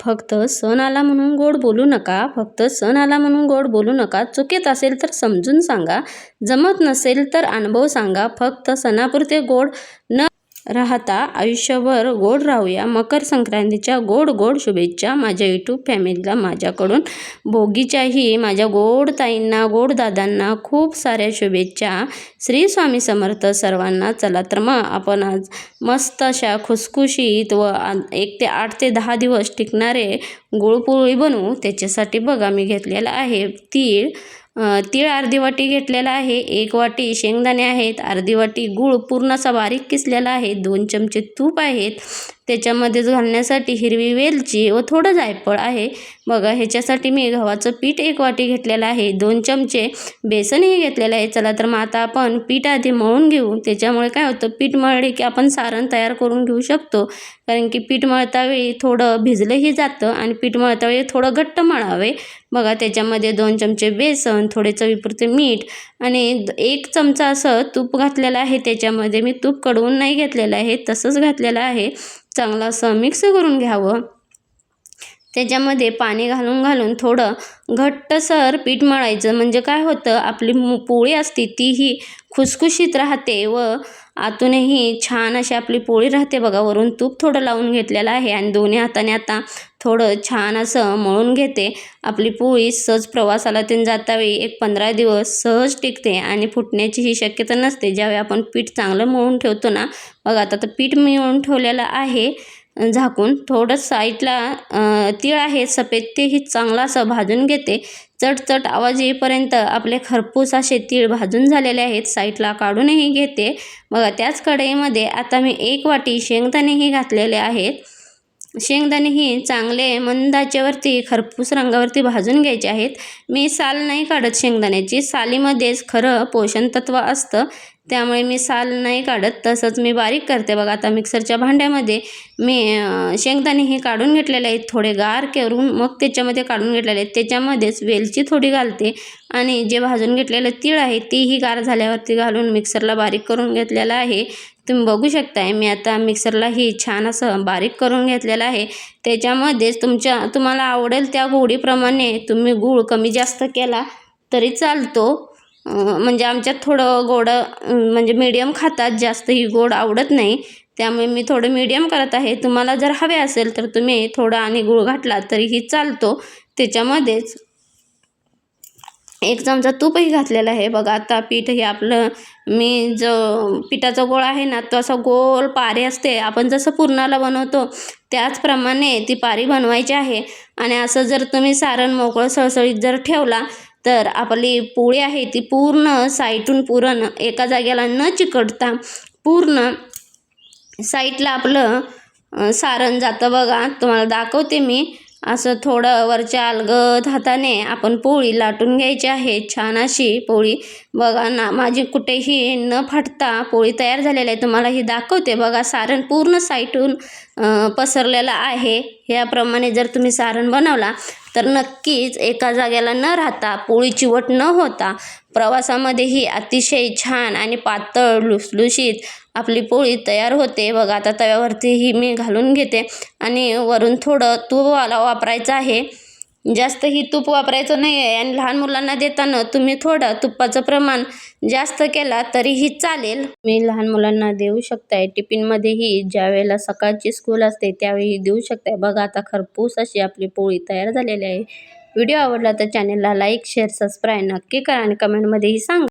फक्त सण आला म्हणून गोड बोलू नका फक्त सण आला म्हणून गोड बोलू नका. चुकीत असेल तर समजून सांगा जमत नसेल तर अनुभव सांगा. फक्त सणापुरते गोड न राहता आयुष्यभर गोड राहूया. मकर संक्रांतीच्या गोड गोड शुभेच्छा माझ्या यूट्यूब फॅमिलीला माझ्याकडून. भोगीच्याही माझ्या गोड ताईंना गोड दादांना खूप साऱ्या शुभेच्छा. श्री स्वामी समर्थ सर्वांना. चला तर मग आपण आज मस्त अशा खुसखुशीत व एक ते आठ ते दहा दिवस टिकणारे गुळपोळी बनवू. त्याच्यासाठी बघा मी घेतलेला आहे तीळ. तीळ अर्धी वाटी घेतलेला आहे एक वाटी शेंगदाणे आहेत अर्धी वाटी गूळ पूर्ण असा बारीक किसलेला आहे दोन चमचे तूप आहेत. त्याच्यामध्येच घालण्यासाठी हिरवी वेलची व थोडं जायफळ आहे. बघा ह्याच्यासाठी मी गव्हाचं पीठ एक वाटी घेतलेलं आहे. दोन चमचे बेसनही घेतलेलं आहे. चला तर मग आता आपण पीठ आधी मळून घेऊ. त्याच्यामुळे काय होतं पीठ मळले की आपण सारण तयार करून घेऊ शकतो. कारण की पीठ मळतावेळी थोडं भिजलंही जातं आणि पीठ मळतावेळी थोडं घट्ट मळावे. बघा त्याच्यामध्ये दोन चमचे बेसन थोडे चवीपुरते मीठ आणि एक चमचा असं तूप घातलेलं आहे. त्याच्यामध्ये मी तूप कडवून नाही घेतलेलं आहे तसंच घातलेलं आहे. चांगलं असं मिक्स करून घ्यावं. त्याच्यामध्ये पाणी घालून घालून थोडं घट्टसर पीठ मळायचं. म्हणजे काय होतं आपली मु पोळी असते तीही खुसखुशीत राहते व आतूनही छान अशी आपली पोळी राहते बघा. वरून तूप थोडं लावून घेतलेलं आहे आणि दोन्ही हाताने आता थोडं छान असं मळून घेते. आपली पोळी सहज प्रवासाला ते जातावेळी एक पंधरा दिवस सहज टिकते आणि फुटण्याची ही शक्यता नसते. ज्यावेळी आपण पीठ चांगलं मळून ठेवतो ना बघा आता तर पीठ मिळून ठेवलेलं आहे. झाकून थोडं साईडला तीळ आहे सफेद तेही चांगला असं भाजून घेते. चटचट आवाज येईपर्यंत आपले खरपूस असे तीळ भाजून झालेले आहेत. साईडला काढूनही घेते. बघा त्याच कढईमध्ये आता मी एक वाटी शेंगदाणेही घातलेले आहेत. शेंगदाणे ही चांगले मंदाच्यावरती खरपूस रंगावरती भाजून घ्यायचे आहेत. मी साल नाही काढत शेंगदाण्याची. सालीमध्येच खरं पोषणतत्व असतं. त्यामुळे मी साल नाही काढत तसंच मी बारीक करते. बघा आता मिक्सरच्या भांड्यामध्ये मी शेंगदाणे हे काढून घेतलेले आहेत थोडे गार करून मग त्याच्यामध्ये काढून घेतलेले आहेत. त्याच्यामध्येच वेलची थोडी घालते आणि जे भाजून घेतलेलं तीळ आहे तीही गार झाल्यावरती घालून मिक्सरला बारीक करून घेतलेलं आहे. तुम्ही बघू शकताय मी आता मिक्सरला ही छान असं बारीक करून घेतलेलं आहे. त्याच्यामध्येच तुमच्या तुम्हाला आवडेल त्या गोडीप्रमाणे तुम्ही गूळ कमी जास्त केला तरी चालतो. म्हणजे आमच्यात थोडं गोड म्हणजे मीडियम खातात जास्त ही गोड आवडत नाही. त्यामुळे मी थोडं मीडियम करत आहे. तुम्हाला जर हवे असेल तर तुम्ही थोडं आणि गूळ घातला तरीही चालतो. त्याच्यामध्येच एक चमचा तूपही घातलेला आहे. बघा आता पीठ हे आपलं मी जो पिठाचा गोळ आहे ना तो असा गोल पारी असते. आपण जसं पुरणाला बनवतो त्याचप्रमाणे ती पारी बनवायची आहे. आणि असं जर तुम्ही सारण मोकळं सळसळीत जर ठेवला तर आपली पोळी आहे ती पूर्ण साईटून पुरण एका जागेला न चिकटता पूर्ण साईटला आपलं सारण जातं बघा. तुम्हाला दाखवते मी. असं थोडं वरच्या अलगद हाताने आपण पोळी लाटून घ्यायची आहे. छान अशी पोळी. बघा ना माझी कुठेही न फाटता पोळी तयार झालेली आहे. तुम्हाला ही दाखवते. बघा सारण पूर्ण साईटून पसरलेलं आहे. याप्रमाणे जर तुम्ही सारण बनवला तर नक्कीच एका जागेला न राहता पोळी चिवट न होता प्रवासामध्येही अतिशय छान आणि पातळ लुसलुशीत आपली पोळी तयार होते. बघा आता तव्यावरती ही मी घालून घेते आणि वरून थोडं तूप वाला वापरायचं आहे. जास्त ही तूप वापरायचं नाही आहे आणि लहान मुलांना देताना तुम्ही थोडं तुपाचं प्रमाण जास्त केला तरीही चालेल. मी लहान मुलांना देऊ शकताय. टिफिनमध्येही ज्या वेळेला सकाळची स्कूल असते त्यावेळी देऊ शकताय. बघा आता खरपूस अशी आपली पोळी तयार झालेली आहे. व्हिडिओ आवडला तर चॅनलला लाईक शेअर सबस्क्राईब नक्की करा आणि कमेंटमध्येही सांगा.